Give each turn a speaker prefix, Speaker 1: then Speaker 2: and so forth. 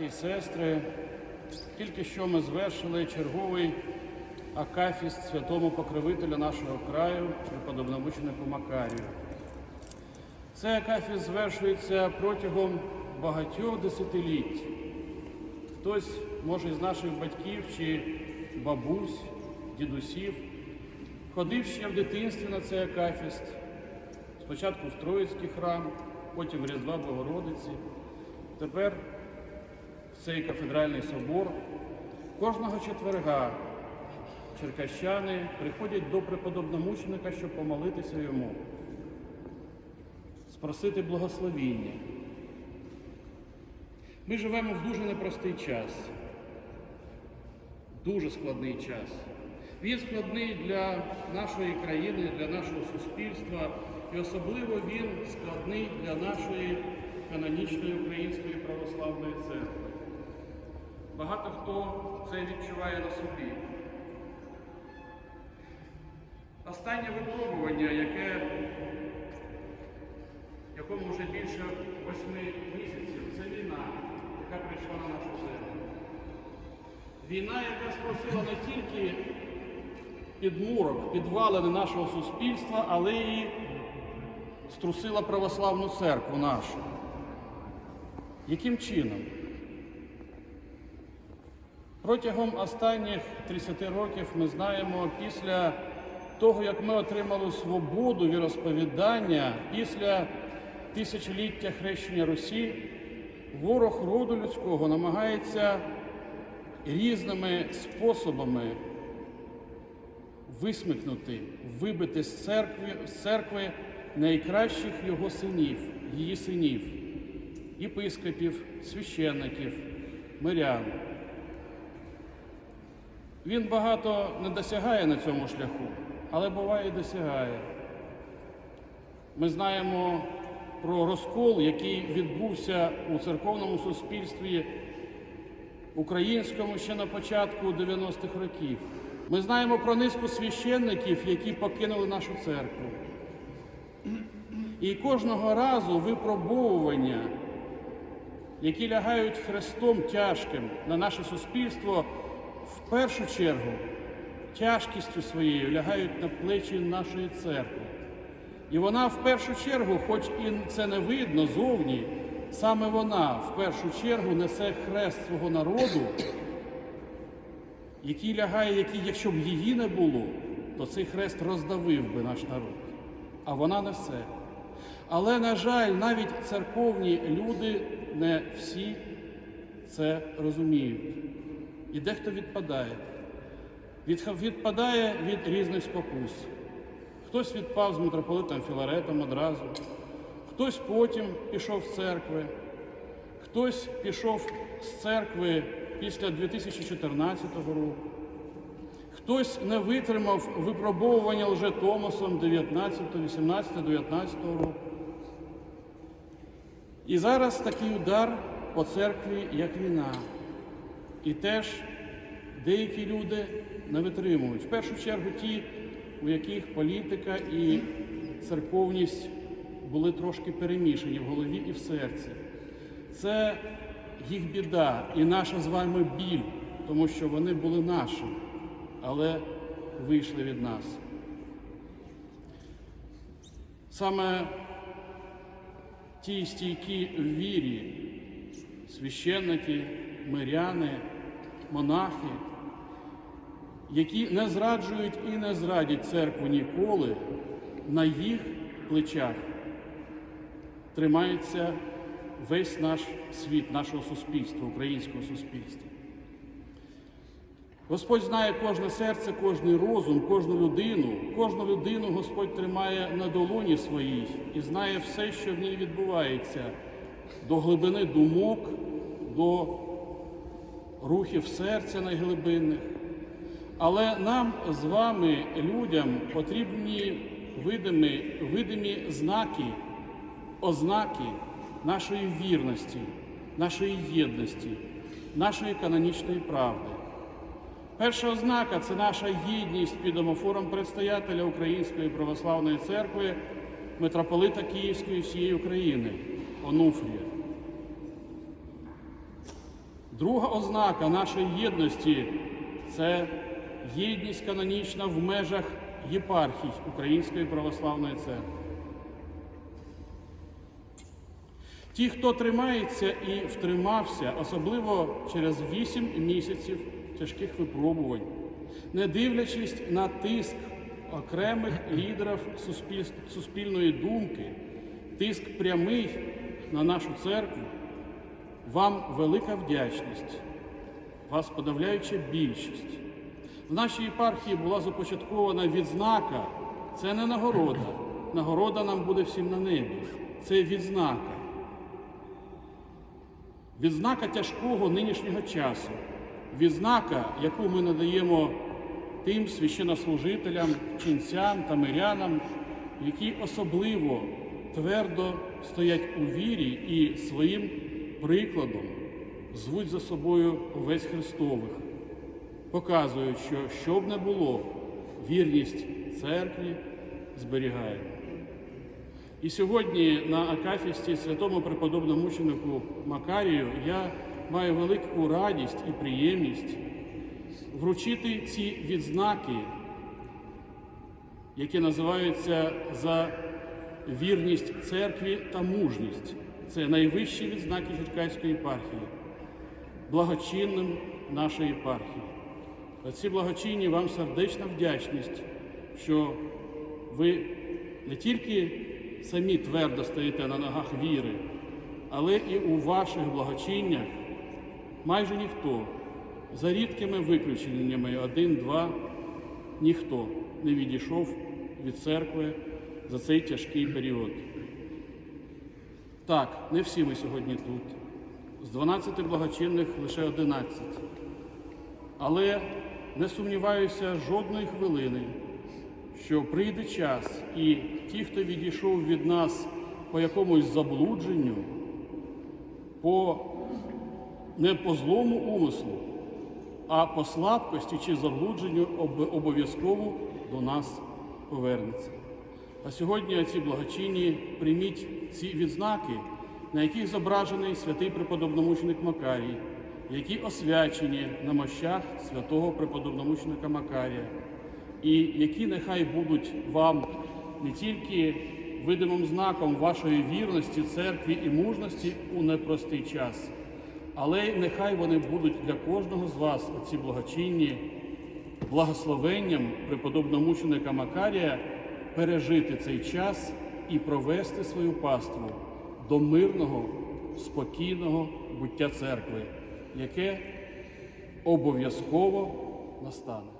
Speaker 1: і сестри, тільки що ми звершили черговий акафіст святому покровителю нашого краю, преподобномученику Макарію. Цей акафіст звершується протягом багатьох десятиліть. Хтось, може, з наших батьків чи бабусь, дідусів, ходив ще в дитинстві на цей акафіст. Спочатку в Троїцький храм, потім в Різдва Богородиці. Тепер цей кафедральний собор кожного четверга черкащани приходять до преподобномученика, щоб помолитися йому, спросити благословіння. Ми живемо в дуже непростий час, дуже складний час. Він складний для нашої країни, для нашого суспільства, і особливо він складний для нашої канонічної української православної церкви. Багато хто це відчуває на собі. Останнє випробування, яке, якому вже більше восьми місяців, це війна, яка прийшла на нашу землю. Війна, яка спросила не тільки підмурок, підвалини нашого суспільства, але і струсила православну церкву нашу. Яким чином? Протягом останніх 30 років ми знаємо, після того, як ми отримали свободу віросповідання, після тисячоліття хрещення Русі, ворог роду людського намагається різними способами висмикнути, вибити з церкви, з церкви найкращих його синів, її синів, єпископів, священників, мирян. Він багато не досягає на цьому шляху, але буває і досягає. Ми знаємо про розкол, який відбувся у церковному суспільстві українському ще на початку 90-х років. Ми знаємо про низку священників, які покинули нашу церкву. І кожного разу випробовування, які лягають хрестом тяжким на наше суспільство, в першу чергу тяжкістю своєю лягають на плечі нашої церкви. І вона в першу чергу, хоч і це не видно зовні, саме вона в першу чергу несе хрест свого народу, який лягає, який, якщо б її не було, то цей хрест роздавив би наш народ. А вона несе. Але, на жаль, навіть церковні люди не всі це розуміють. І дехто відпадає. Відпадає від різних спокус. Хтось відпав з митрополитом Філаретом одразу, хтось потім пішов з церкви, хтось пішов з церкви після 2014 року, хтось не витримав випробовування лже Томасом 19, 18, 19 року. І зараз такий удар по церкві, як війна. І теж деякі люди не витримують. В першу чергу ті, у яких політика і церковність були трошки перемішані в голові і в серці. Це їх біда і наша з вами біль, тому що вони були наші, але вийшли від нас. Саме ті стійкі в вірі, священники, миряни, монахи, які не зраджують і не зрадять церкву ніколи, на їх плечах тримається весь наш світ, нашого суспільства, українського суспільства. Господь знає кожне серце, кожний розум, кожну людину. Кожну людину Господь тримає на долоні своїй і знає все, що в ній відбувається, до глибини думок, до рухів серця найглибинних. Але нам з вами, людям, потрібні видимі, видимі знаки, ознаки нашої вірності, нашої єдності, нашої канонічної правди. Перша ознака це наша єдність під омофором предстоятеля Української православної церкви, митрополита Київської всієї України, Онуфрія. Друга ознака нашої єдності це єдність канонічна в межах єпархій Української православної церкви. Ті, хто тримається і втримався, особливо через вісім місяців тяжких випробувань, не дивлячись на тиск окремих лідерів суспіль- суспільної думки, тиск прямий на нашу церкву, вам велика вдячність, вас подавляюча більшість. В нашій єпархії була започаткована відзнака. Це не нагорода. Нагорода нам буде всім на небі. Це відзнака. Відзнака тяжкого нинішнього часу. Відзнака, яку ми надаємо тим священнослужителям, ченцям та мирянам, які особливо твердо стоять у вірі і своїм прикладом звуть за собою весь Христових, показують, що що б не було, вірність церкві зберігаємо. І сьогодні на Акафісті святому преподобному мученику Макарію я маю велику радість і приємність вручити ці відзнаки, які називаються за вірність церкві та мужність. Це найвищі відзнаки Черкаської єпархії, благочинним нашої єпархії. Оці благочинні вам сердечна вдячність, що ви не тільки самі твердо стоїте на ногах віри, але і у ваших благочиннях майже ніхто, за рідкими виключеннями один-два, ніхто не відійшов від церкви за цей тяжкий період. Так, не всі ми сьогодні тут. З 12 благочинних лише 11. Але не сумніваюся жодної хвилини, що прийде час, і ті, хто відійшов від нас по якомусь заблудженню, по не по злому умислу, а по слабкості чи заблудженню об- обов'язково до нас повернеться. А сьогодні ці благочинні прийміть ці відзнаки, на яких зображений святий преподобномученик Макарій, які освячені на мощах святого преподобномученика Макарія, і які нехай будуть вам не тільки видимим знаком вашої вірності, церкві і мужності у непростий час, але нехай вони будуть для кожного з вас, оці благочинні, благословенням преподобномученика Макарія пережити цей час і провести свою паству до мирного, спокійного буття церкви, яке обов'язково настане.